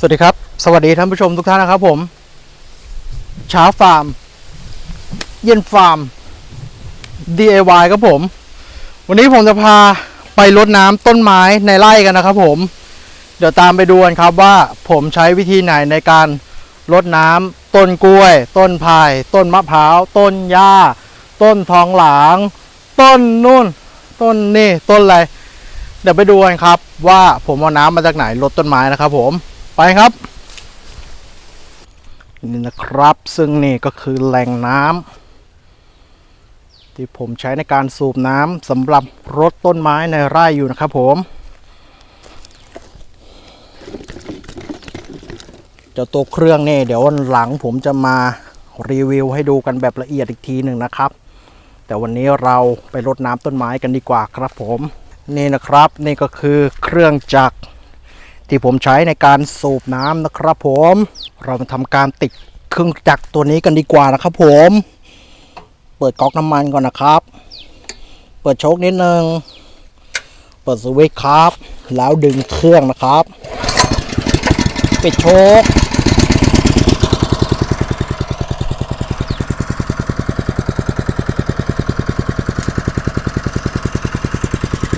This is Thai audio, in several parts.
สวัสดีครับ สวัสดีท่านผู้ชมทุกท่านนะครับผมเช้าฟาร์ม เย็นฟาร์ม DIY ครับผม วันนี้ผมจะพาไปรดน้ำต้นไม้ในไร่กันนะครับผม เดี๋ยวตามไปดูกันครับว่าผมใช้วิธีไหนในการรดน้ำต้นกล้วย ต้นพาย ต้นมะพร้าว ต้นหญ้า ต้นทองหลาง ต้นนู่น ต้นนี่ ต้นอะไร เดี๋ยวไปดูกันครับว่าผมเอาน้ำมาจากไหนรดต้นไม้นะครับผม ไปครับ นี่นะครับซึ่งนี่ก็คือแหล่งน้ำที่ผมใช้ในการสูบน้ำสำหรับรดต้นไม้ในไร่อยู่นะครับผมเจ้าตัวเครื่องนี่เดี๋ยววันหลังผมจะมารีวิวให้ดูกันแบบละเอียดอีกทีหนึ่งนะครับ แต่วันนี้เราไปรดน้ำต้นไม้กันดีกว่าครับผม นี่นะครับนี่ก็คือเครื่องจักร ที่ผมใช้ในการสูบน้ำนะครับ ผมเรามาทำการติดเครื่องจักรตัวนี้กันดีกว่านะครับ ผม เปิดก๊อกน้ำมันก่อนนะครับ เปิดโชคนิดนึงเปิดสวิตช์ครับ แล้วดึงเครื่องนะครับ ปิดโชค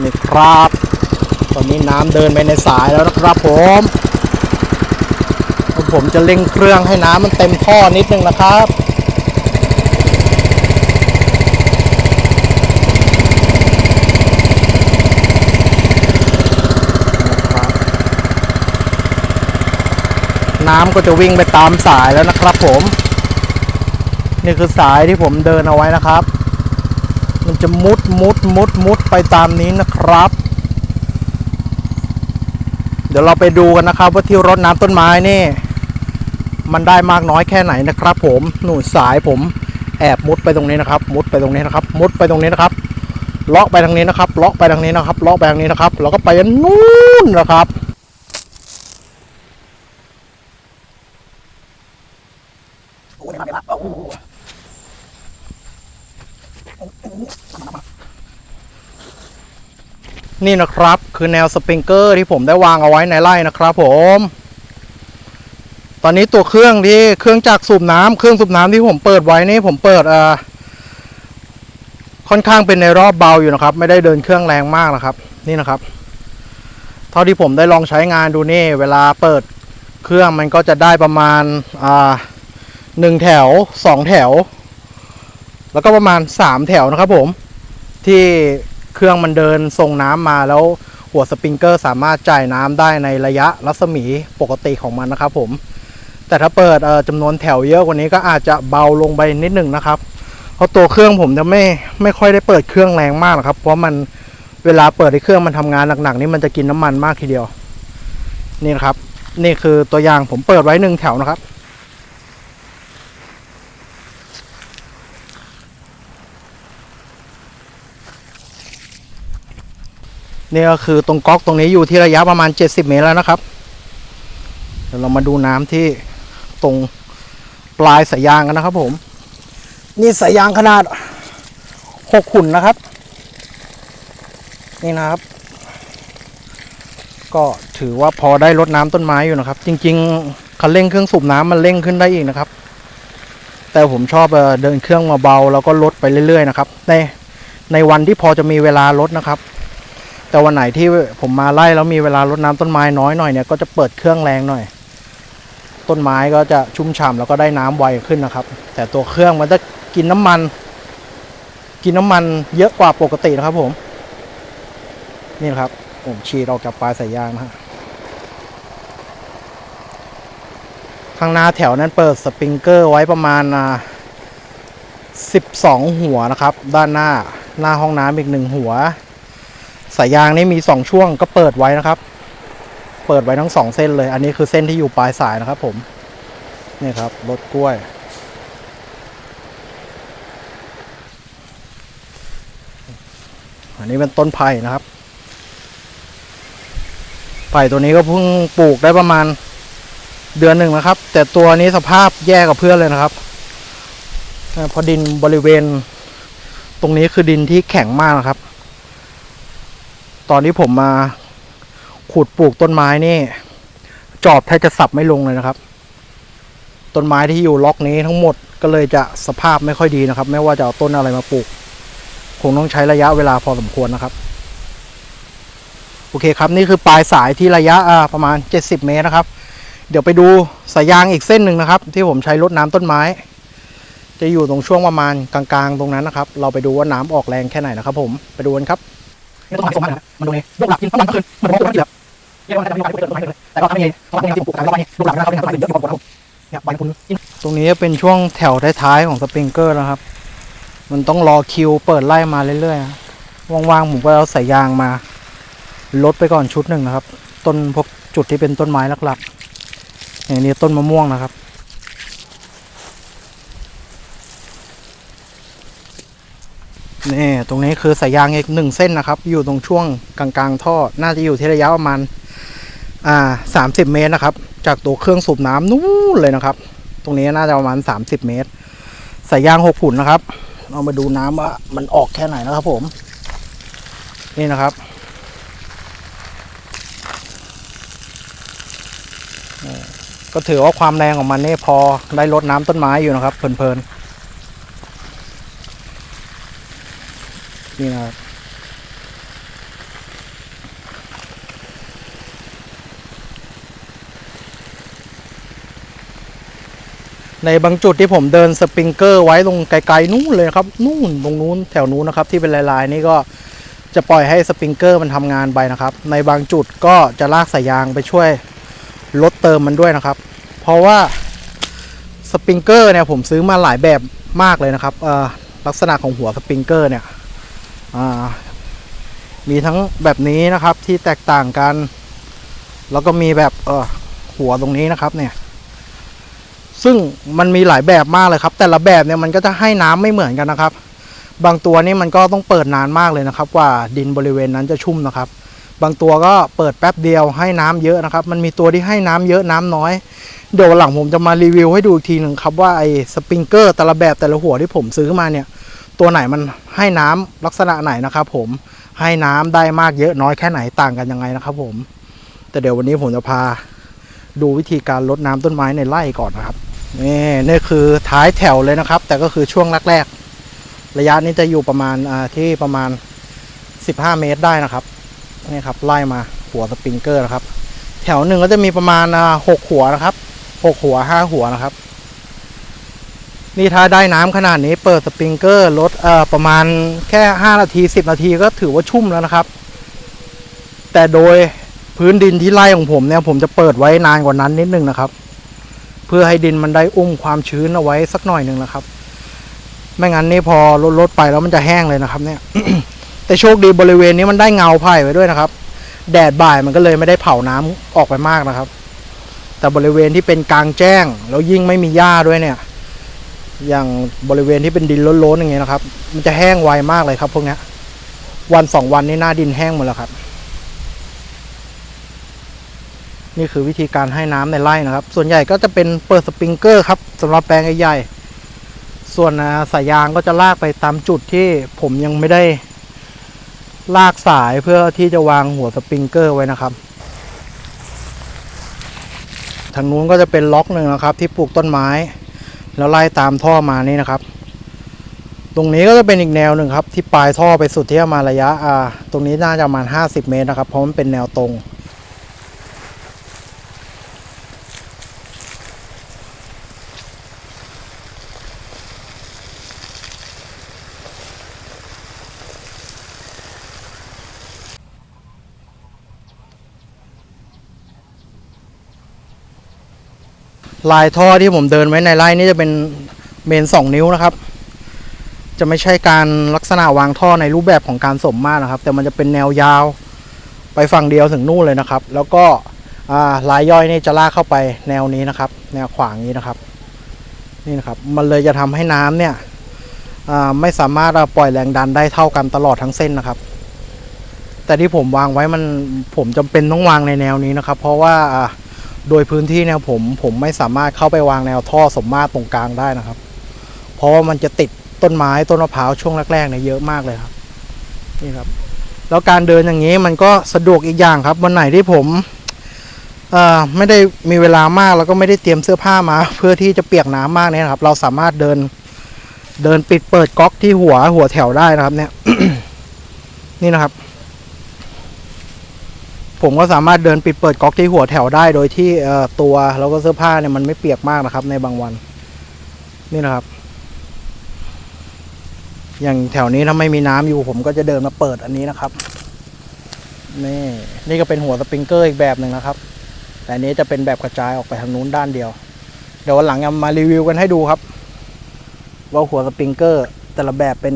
นี่ครับ ตอนนี้น้ำเดินไปในสายแล้วนะครับผมผมจะเร่งเครื่องให้น้ำมันเต็มท่อนิดนึงนะครับน้ำก็จะวิ่งไปตามสายแล้วนะครับผม นี่คือสายที่ผมเดินเอาไว้นะครับ มันจะมุดมุดมุดมุดไปตามนี้นะครับ เดี๋ยวเราไปดูกันนะครับ ว่าที่รดน้ำต้นไม้นี่ มันได้มากน้อยแค่ไหนนะครับ ผมหนูสายผมแอบมุดไปตรงนี้นะครับ มุดไปตรงนี้นะครับ มุดไปตรงนี้นะครับเลาะไปทางนี้นะครับเลาะไปทางนี้นะครับเลาะไปทางนี้นะครับ เราก็ไปยันนู่นนะครับ นี่นะครับ คือแนวสปริงเกอร์ที่ผมได้วางเอาไว้ในไร่นะครับผม ตอนนี้ตัวเครื่องที่เครื่องจักรสูบน้ำเครื่องสูบน้ำที่ผมเปิดไว้นี่ผมเปิดเอ่อค่อนข้างเป็นในรอบเบาอยู่นะครับ ไม่ได้เดินเครื่องแรงมากนะครับ นี่นะครับ เท่าที่ผมได้ลองใช้งานดูนี่ เวลาเปิดเครื่องมันก็จะได้ประมาณอ่าหนึ่งแถวสองแถว แล้วก็ประมาณสามแถวนะครับผมที่ เครื่องมันเดินส่งน้ำมาแล้วหัวสปริงเกอร์สามารถจ่ายน้ำได้ในระยะรัศมีปกติของมันนะครับผม แต่ถ้าเปิดเอ่อจำนวนแถวเยอะกว่านี้ก็อาจจะเบาลงไปนิดหนึ่งนะครับ เพราะตัวเครื่องผมจะไม่ไม่ค่อยได้เปิดเครื่องแรงมากหรอกครับ เพราะมันเวลาเปิดให้เครื่องมันทำงานหนักๆนี่มันจะกินน้ำมันมากทีเดียว นี่นะครับ นี่คือตัวอย่างผมเปิดไว้หนึ่งแถวนะครับ นี่ก็คือตรงก๊อกตรงนี้อยู่ที่ระยะประมาณ 70 เมตรแล้วนะครับ เดี๋ยวเรามาดูน้ำที่ตรงปลายสายยางกันนะครับ ผม นี่สายยางขนาด6ขุนนะครับ นี่นะครับ ก็ถือว่าพอได้ลดน้ำต้นไม้อยู่นะครับ จริงๆคันเร่งเครื่องสูบน้ำมันเร่งขึ้นได้อีกนะครับ แต่ผมชอบเดินเครื่องมาเบาแล้วก็ลดไปเรื่อยๆนะครับในในวันที่พอจะมีเวลาลดนะครับ แต่วันไหนที่ผมมาไล่แล้วมีเวลารดน้ำต้นไม้น้อยหน่อยเนี่ยก็จะเปิดเครื่องแรงหน่อย ต้นไม้ก็จะชุ่มฉ่ำแล้วก็ได้น้ำไวขึ้นนะครับ แต่ตัวเครื่องมันจะกินน้ำมัน กินน้ำมันเยอะกว่าปกตินะครับ ผม นี่นครับ ผมฉีดออกจากปลายสายยางนะฮะข้างหน้าแถวนั้นเปิดสปริงเกอร์ไว้ประมาณ12 หัวนะครับ ด้านหน้าหน้าห้องน้ำอีกหนึ่งหัว สายยางนี่มีสองช่วงก็เปิดไว้นะครับ เปิดไว้ทั้งสองเส้นเลย อันนี้คือเส้นที่อยู่ปลายสายนะครับ ผมนี่ครับรถกล้วย อันนี้เป็นต้นไผ่นะครับ ไผ่ตัวนี้ก็เพิ่งปลูกได้ประมาณเดือนหนึ่งนะครับ แต่ตัวนี้สภาพแย่กับเพื่อนเลยนะครับเอ่อเพอดินบริเวณ ตรงนี้คือดินที่แข็งมากนะครับ ตอนที่ผมมาขุดปลูกต้นไม้นี่ จอบแทบจะสับไม่ลงเลยนะครับ ต้นไม้ที่อยู่ล็อกนี้ทั้งหมดก็เลยจะสภาพไม่ค่อยดีนะครับ ไม่ว่าจะเอาต้นอะไรมาปลูก คงต้องใช้ระยะเวลาพอสมควรนะครับ โอเคครับนี่คือปลายสายที่ระยะอ่าประมาณ 70 เมตรนะครับ เดี๋ยวไปดูสายยางอีกเส้นหนึ่งนะครับ ที่ผมใช้รดน้ำต้นไม้ จะอยู่ตรงช่วงประมาณกลางๆ ตรงนั้นนะครับ เราไปดูว่าน้ำออกแรงแค่ไหนนะครับ ผมไปดูกันครับ นี่ต้นไม้สมมากนะมันโดนเลยยกหลักกินทั้งวันทั้งคืนมันโดนตัวที่แบบเรียกว่าจะไม่มีใครไปเกิดต้นไม้เลยแต่ก็ทำยังไงเพราะว่าที่ผมปลูกกันแล้ววันนี้ยกหลักนะครับเขาเป็นทำลายเยอะกว่าผมเนี่ยใบคุณตรงนี้เป็นช่วงแถวท้ายๆของสปริงเกอร์นะครับ มันต้องรอคิวเปิดไล่มาเรื่อยๆว่างๆผมก็เอาสายยางมาลดไปก่อนชุดหนึ่งนะครับ ต้นพวกจุดที่เป็นต้นไม้หลักๆอย่างนี้ต้นมะม่วงนะครับ นี่ตรงนี้คือสายยางอีกหนึ่งเส้นนะครับ อยู่ตรงช่วงกลางๆท่อน่าจะอยู่ที่ระยะประมาณอ่าสามสิบเมตรนะครับ จากตัวเครื่องสูบน้ำนู้นเลยนะครับ ตรงนี้น่าจะประมาณสามสิบเมตรสายยางหกผุนนะครับเอามาดูน้ำว่ามันออกแค่ไหนนะครับผม นี่นะครับก็ถือว่าความแรงของมันนี่พอได้ลดน้ำต้นไม้อยู่นะครับเพลินๆ นี่นะครับในบางจุดที่ผมเดินสปริงเกอร์ไว้ตรงไกลๆนู่นเลยนะครับนู่นตรงนู้นแถวนู้นนะครับ ที่เป็นลายๆนี่ก็จะปล่อยให้สปริงเกอร์มันทำงานไปนะครับ ในบางจุดก็จะลากสายยางไปช่วยลดเติมมันด้วยนะครับ เพราะว่าสปริงเกอร์เนี่ยผมซื้อมาหลายแบบมากเลยนะครับลักษณะของหัวสปริงเกอร์เนี่ย มีทั้งแบบนี้นะครับที่แตกต่างกัน แล้วก็มีแบบเออหัวตรงนี้นะครับเนี่ย ซึ่งมันมีหลายแบบมากเลยครับ แต่ละแบบเนี่ยมันก็จะให้น้ำไม่เหมือนกันนะครับ บางตัวนี่มันก็ต้องเปิดนานมากเลยนะครับ กว่าดินบริเวณนั้นจะชุ่มนะครับ บางตัวก็เปิดแป๊บเดียวให้น้ำเยอะนะครับ มันมีตัวที่ให้น้ำเยอะน้ำน้อยเดี๋ยวหลังผมจะมารีวิวให้ดูอีกทีหนึ่งครับว่าไอ้สปริงเกอร์แต่ละแบบแต่ละหัวที่ผมซื้อมาเนี่ย ตัวไหนมันให้น้ำลักษณะไหนนะครับผมให้น้ำได้มากเยอะน้อยแค่ไหนต่างกันยังไงนะครับผม แต่เดี๋ยววันนี้ผมจะพาดูวิธีการลดน้ำต้นไม้ในไร่ก่อนนะครับนี่นี่คือท้ายแถวเลยนะครับ แต่ก็คือช่วงแรกๆระยะนี้จะอยู่ประมาณที่ประมาณ 15 เมตรได้นะครับนี่ครับไล่มาหัวสปริงเกอร์นะครับ แถวหนึ่งก็จะมีประมาณหกหัวนะครับหกหัวห้าหัวนะครับ นี่ถ้าได้น้ำขนาดนี้เปิดสปริงเกอร์ลดเอ่อประมาณแค่ 5 นาที 10 นาทีก็ถือว่าชุ่มแล้วนะครับ แต่โดยพื้นดินที่ไร่ของผมเนี่ยผมจะเปิดไว้นานกว่านั้นนิดนึงนะครับ เพื่อให้ดินมันได้อุ้มความชื้นเอาไว้สักหน่อยหนึ่งนะครับ ไม่งั้นนี่พอลดลดไปแล้วมันจะแห้งเลยนะครับ เนี่ย แต่โชคดีบริเวณนี้มันได้เงาไผ่ไว้ด้วยนะครับ แดดบ่ายมันก็เลยไม่ได้เผาน้ำออกไปมากนะครับ แต่บริเวณที่เป็นกลางแจ้ง แล้วยิ่งไม่มีหญ้าด้วยเนี่ย อย่างบริเวณที่เป็นดินล้นๆอย่างเงี้ยนะครับ มันจะแห้งไวมากเลยครับพวกนี้วันสองวันนี้หน้าดินแห้งหมดแล้วครับ นี่คือวิธีการให้น้ำในไร่นะครับ ส่วนใหญ่ก็จะเป็นเปิดสปริงเกอร์ครับสำหรับแปลงใหญ่ๆส่วนอ่าสายยางก็จะลากไปตามจุดที่ผมยังไม่ได้ลากสายเพื่อที่จะวางหัวสปริงเกอร์ไว้นะครับ ทางนู้นก็จะเป็นล็อกหนึ่งนะครับ ที่ปลูกต้นไม้ แล้วไล่ตามท่อมานี่นะครับ ตรงนี้ก็จะเป็นอีกแนวหนึ่งครับ ที่ปลายท่อไปสุดที่ประมาณระยะอ่าตรงนี้น่าจะประมาณ 50 เมตรนะครับ เพราะมันเป็นแนวตรง ลายท่อที่ผมเดินไว้ในไร่นี่จะเป็นเมนสองนิ้วนะครับ จะไม่ใช่การลักษณะวางท่อในรูปแบบของการสมมาตรนะครับ แต่มันจะเป็นแนวยาวไปฝั่งเดียวถึงนู่นเลยนะครับ แล้วก็ลายย่อยนี่จะลากเข้าไปแนวนี้นะครับ แนวขวางนี้นะครับ นี่นะครับ มันเลยจะทำให้น้ำเนี่ยไม่สามารถปล่อยแรงดันได้เท่ากันตลอดทั้งเส้นนะครับ แต่ที่ผมวางไว้มันผมจำเป็นต้องวางในแนวนี้นะครับ เพราะว่า โดยพื้นที่เนี่ยผมผมไม่สามารถเข้าไปวางแนวท่อสมมาตรตรงกลางได้นะครับ เพราะว่ามันจะติดต้นไม้ต้นมะพร้าวช่วงแรกๆเนี่ยเยอะมากเลยครับนี่ครับ แล้วการเดินอย่างนี้มันก็สะดวกอีกอย่างครับวันไหนที่ผมไม่ได้มีเวลามากแล้วก็ไม่ได้เตรียมเสื้อผ้ามา เพื่อที่จะเปียกน้ำมากเนี่ยครับ เราสามารถเดินเดินปิดเปิดก๊อกที่หัวหัวแถวได้นะครับ เนี่ย นี่นะครับ ผมก็สามารถเดินปิดเปิดก๊อกที่หัวแถวได้โดยที่ตัวแล้วก็เสื้อผ้าเนี่ยมันไม่เปียกมากนะครับ ในบางวัน นี่นะครับ อย่างแถวนี้ถ้าไม่มีน้ำอยู่ ผมก็จะเดินมาเปิดอันนี้นะครับ นี่นี่ก็เป็นหัวสปริงเกอร์อีกแบบหนึ่งนะครับ แต่อันนี้จะเป็นแบบกระจายออกไปทางนู้นด้านเดียว เดี๋ยววันหลังจะมารีวิวกันให้ดูครับ ว่าหัวสปริงเกอร์ แต่ละแบบเป็น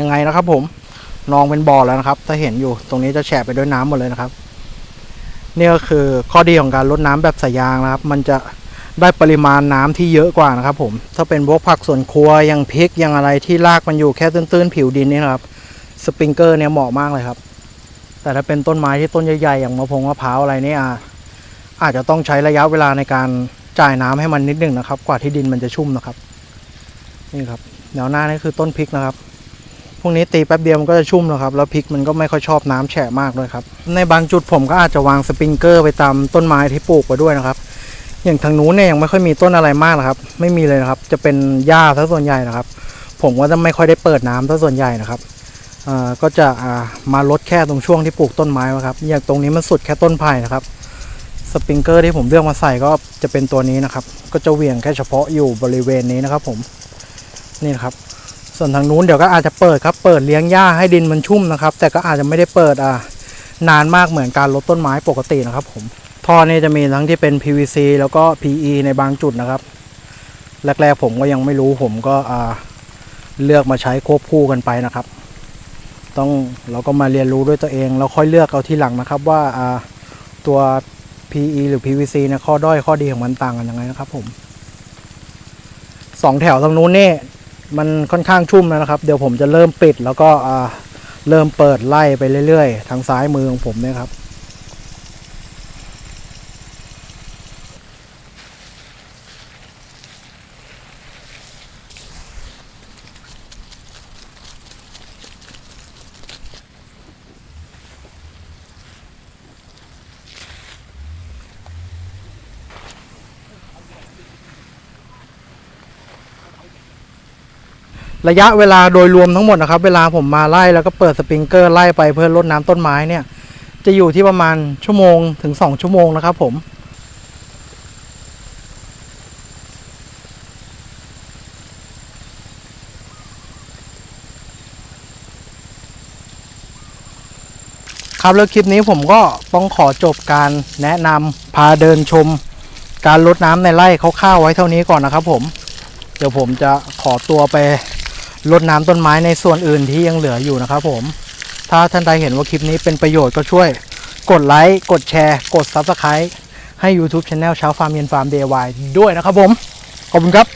ยังไงนะครับ ผมนองเป็นบ่อแล้วนะครับ ถ้าเห็นอยู่ตรงนี้จะแฉะไปด้วยน้ำหมดเลยนะครับ นี่ก็คือข้อดีของการลดน้ำแบบสายยางนะครับ มันจะได้ปริมาณน้ำที่เยอะกว่านะครับ ผม ถ้าเป็นพวกผักสวนครัวอย่างพริกอย่างอะไรที่รากมันอยู่แค่ตื้นๆผิวดินนี่นะครับ สปริงเกอร์เนี่ยเหมาะมากเลยครับ แต่ถ้าเป็นต้นไม้ที่ต้นใหญ่ๆอย่างมะพงมะพร้าวอะไรนี่อาอาจจะต้องใช้ระยะเวลาในการจ่ายน้ำให้มันนิดหนึ่งนะครับ กว่าที่ดินมันจะชุ่มนะครับ นี่ครับแนวหน้านี่คือต้นพริกนะครับ พวกนี้ตีแป๊บเดียวมันก็จะชุ่มแล้วครับ แล้วพริกมันก็ไม่ค่อยชอบน้ำแฉะมากด้วยครับ ในบางจุดผมก็อาจจะวางสปริงเกอร์ไปตามต้นไม้ที่ปลูกไว้ด้วยนะครับ อย่างทางนู้นเนี่ยยังไม่ค่อยมีต้นอะไรมากนะครับ ไม่มีเลยนะครับ จะเป็นหญ้าซะส่วนใหญ่นะครับ ผมก็จะไม่ค่อยได้เปิดน้ำซะส่วนใหญ่นะครับก็จะามาลดแค่ตรงช่วงที่ปลูกต้นไม้นะครับ อย่างตรงนี้มันสุดแค่ต้นไผ่นะครับ สปริงเกอร์ที่ผมเลือกมาใส่ก็จะเป็นตัวนี้นะครับ ก็จะเหวี่ยงแค่เฉพาะอยู่บริเวณนี้นะครับ ผม นี่นะครับ ส่วนทางนู้นเดี๋ยวก็อาจจะเปิดครับ เปิดเลี้ยงหญ้าให้ดินมันชุ่มนะครับ แต่ก็อาจจะไม่ได้เปิดอ่านานมากเหมือนการลดต้นไม้ปกตินะครับ ผมท่อนี่จะมีทั้งที่เป็น PVC แล้วก็ PE ในบางจุดนะครับแรกๆผมก็ยังไม่รู้ผมก็อ่าเลือกมาใช้ควบคู่กันไปนะครับ ต้องเราก็มาเรียนรู้ด้วยตัวเองแล้วค่อยเลือกเอาทีหลังนะครับว่าอ่าตัว PE หรือ PVC นี่ยข้อด้อยข้อดีของมันต่างกันยังไงนะครับผมสองแถวทางนู้นนี่ มันค่อนข้างชุ่มแล้วนะครับ เดี๋ยวผมจะเริ่มปิดแล้วก็เริ่มเปิดไล่ไปเรื่อยๆ ทางซ้ายมือของผมเนี่ยครับ ระยะเวลาโดยรวมทั้งหมดนะครับ เวลาผมมาไล่แล้วก็เปิดสปริงเกอร์ไล่ไปเพื่อรดน้ำต้นไม้เนี่ย จะอยู่ที่ประมาณชั่วโมงถึง 2 ชั่วโมงนะครับผมครับแล้วคลิปนี้ผมก็ต้องขอจบการแนะนำพาเดินชม การลดน้ำในไร่คร่าวๆไว้เท่านี้ก่อนนะครับผม เดี๋ยวผมจะขอตัวไป รดน้ำต้นไม้ในส่วนอื่นที่ยังเหลืออยู่นะครับผม ถ้าท่านใดเห็นว่าคลิปนี้เป็นประโยชน์ก็ช่วย กดไลค์ กดแชร์ กด Subscribe ให้ YouTube Channel เช้าฟาร์มเย็นฟาร์มเดวายด้วยนะครับผม ขอบคุณครับ